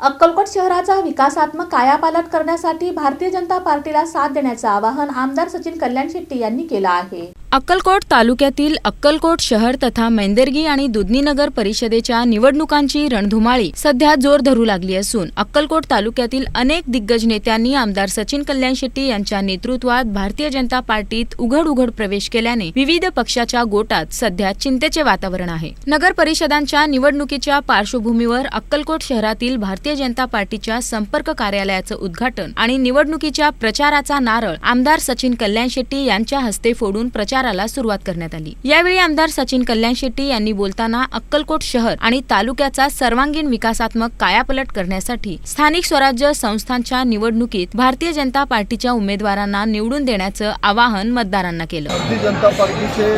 अक्कलकोट शहराचा विकासात्मक कायापालट करण्यासाठी भारतीय जनता पार्टीला साथ देण्याचं आवाहन आमदार सचिन कल्याण शेट्टी यांनी केलं आहे. अक्कलकोट तालुक्यातील अक्कलकोट शहर तथा मैंदर्गी आणि दुधनी नगर परिषदेच्या निवडणुकांची रणधुमाळी सध्या जोर धरू लागली असून अक्कलकोट तालुक्यातील अनेक दिग्गज नेत्यांनी आमदार सचिन कल्याण शेट्टी यांच्या नेतृत्वात भारतीय जनता पार्टीत उघड उघड प्रवेश केल्याने विविध पक्षाच्या गोटात सध्या चिंतेचे वातावरण आहे. नगर परिषदांच्या निवडणुकीच्या पार्श्वभूमीवर अक्कलकोट शहरातील भारतीय जनता पार्टीच्या संपर्क कार्यालयाचं उद्घाटन आणि निवडणुकीच्या प्रचाराचा नारळ आमदार सचिन कल्याण शेट्टी यांच्या हस्ते फोडून प्रचार प्रचाराला सुरुवात करण्यात आली. यावेळी आमदार सचिन कल्याण शेट्टी यांनी बोलताना अक्कलकोट शहर आणि तालुक्याचा सर्वांगीण विकासात्मक कायापलट करण्यासाठी स्थानिक स्वराज्य संस्थांच्या निवडणुकीत भारतीय जनता पार्टीच्या उमेदवारांना निवडून देण्याचं आवाहन मतदारांना केलं. भारतीय जनता पार्टीचे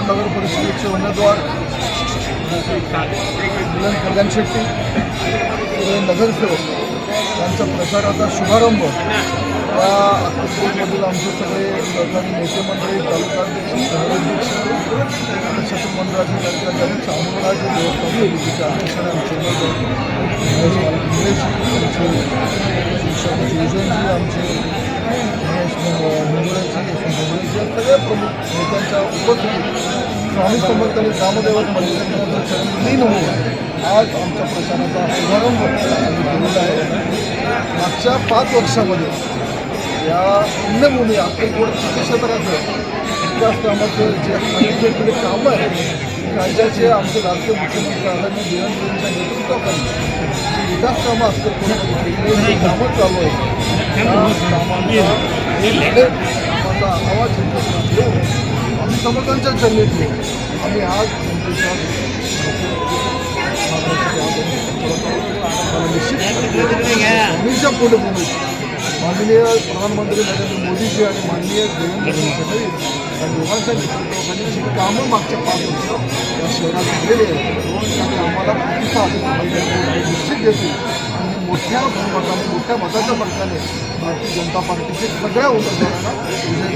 नगर परिषदेचे उमेदवार कल्याण शेट्टी नगरसेवक यांचा प्रचाराचा शुभारंभ या अक्कलकोटमधील आमचे सगळे सरकारी नेते मंडळी तालुकाध्यक्ष शहराध्यक्ष प्रशासन मंडळाचे कार्यकारी चांदोराचे व्यवस्थापन समितीचे अध्यक्ष आमचे सगळ्या प्रमुख नेत्यांच्या उपस्थितीत स्वामी समर्थ आणि कामदेवत मंदिराचं चरण होऊन आज आमच्या प्रचाराचा शुभारंभ केलेला आहे. मागच्या पाच वर्षामध्ये या पुण्यभूमी अक्कलकोट क्षेत्राचं विकास कामाचं जे वेगवेगळे कामं आहेत राज्याचे आमचे राज्य मुख्यमंत्री आदरणीय देवेंद्र यांच्या नेतृत्वाखाली जी विकास कामं अक्कलकोटमध्ये कामं चालू आहेत त्या कामांचा एक आवाज घेऊन आम्ही समर्थांच्या चरणीत घेऊन आम्ही आज जनतेच्या स्वामींच्या पुढेभूमीत माननीय प्रधानमंत्री नरेंद्र मोदीजी आणि माननीय देवेंद्र फडणवीस या दोघांच्या नेतृत्वाखाली जी कामं मागच्या पाच वर्ष या शहरात झालेली आहेत. त्याने आम्हाला प्रतिसाद निश्चित देतील आणि मोठ्या मताने मोठ्या मताच्या फरकाने भारतीय जनता पार्टीचे सगळ्या उमेदवारांना विजय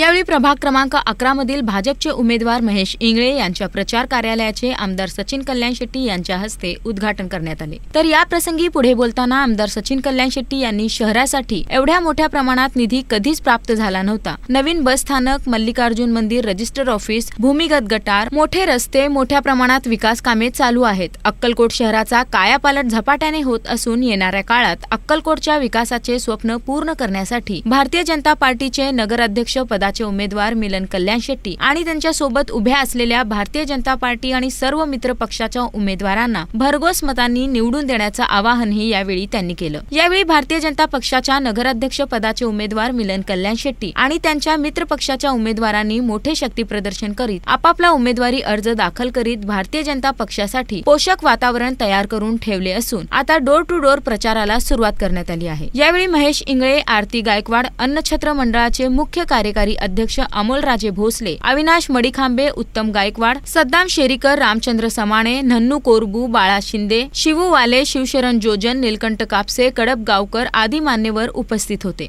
यावेळी प्रभाग क्रमांक अकरा मधील भाजपचे उमेदवार महेश इंगळे यांच्या प्रचार कार्यालयाचे आमदार सचिन कल्याण शेट्टी यांच्या हस्ते उद्घाटन करण्यात आले. तर या प्रसंगी पुढे बोलताना आमदार सचिन कल्याण शेट्टी यांनी शहरासाठी एवढ्या मोठ्या प्रमाणात निधी कधीच प्राप्त झाला नव्हता. नवीन बस स्थानक मल्लिकार्जुन मंदिर रजिस्टर ऑफिस भूमिगत गटार मोठे रस्ते मोठ्या प्रमाणात विकास कामे चालू आहेत. अक्कलकोट शहराचा कायापालट झपाट्याने होत असून येणाऱ्या काळात अक्कलकोटच्या विकासाचे स्वप्न पूर्ण करण्यासाठी भारतीय जनता पार्टीचे नगराध्यक्ष पदा पदाचे उमेदवार मिलन कल्याण शेट्टी आणि त्यांच्यासोबत उभ्या असलेल्या भारतीय जनता पार्टी आणि सर्व मित्र पक्षाच्या उमेदवारांना भरघोस मतांनी निवडून देण्याचं आवाहनही यावेळी त्यांनी केलं. यावेळी भारतीय जनता पक्षाच्या नगराध्यक्ष पदाचे उमेदवार मिलन कल्याण शेट्टी आणि त्यांच्या मित्र पक्षाच्या उमेदवारांनी मोठे शक्ती प्रदर्शन करीत आपापला उमेदवारी अर्ज दाखल करीत भारतीय जनता पक्षासाठी पोषक वातावरण तयार करून ठेवले असून आता डोर टू डोर प्रचाराला सुरुवात करण्यात आली आहे. यावेळी महेश इंगळे आरती गायकवाड अन्नछत्र मंडळाचे मुख्य कार्यकारी अध्यक्ष अमोलराजे भोसले अविनाश मडिखांबे उत्तम गायकवाड सद्दाम शेरीकर रामचंद्र समाणे नन्नू कोरबू बाळा शिंदे शिवू वाले शिवशरण जोजन नीलकंठ कापसे कडप गावकर आदी मान्यवर उपस्थित होते.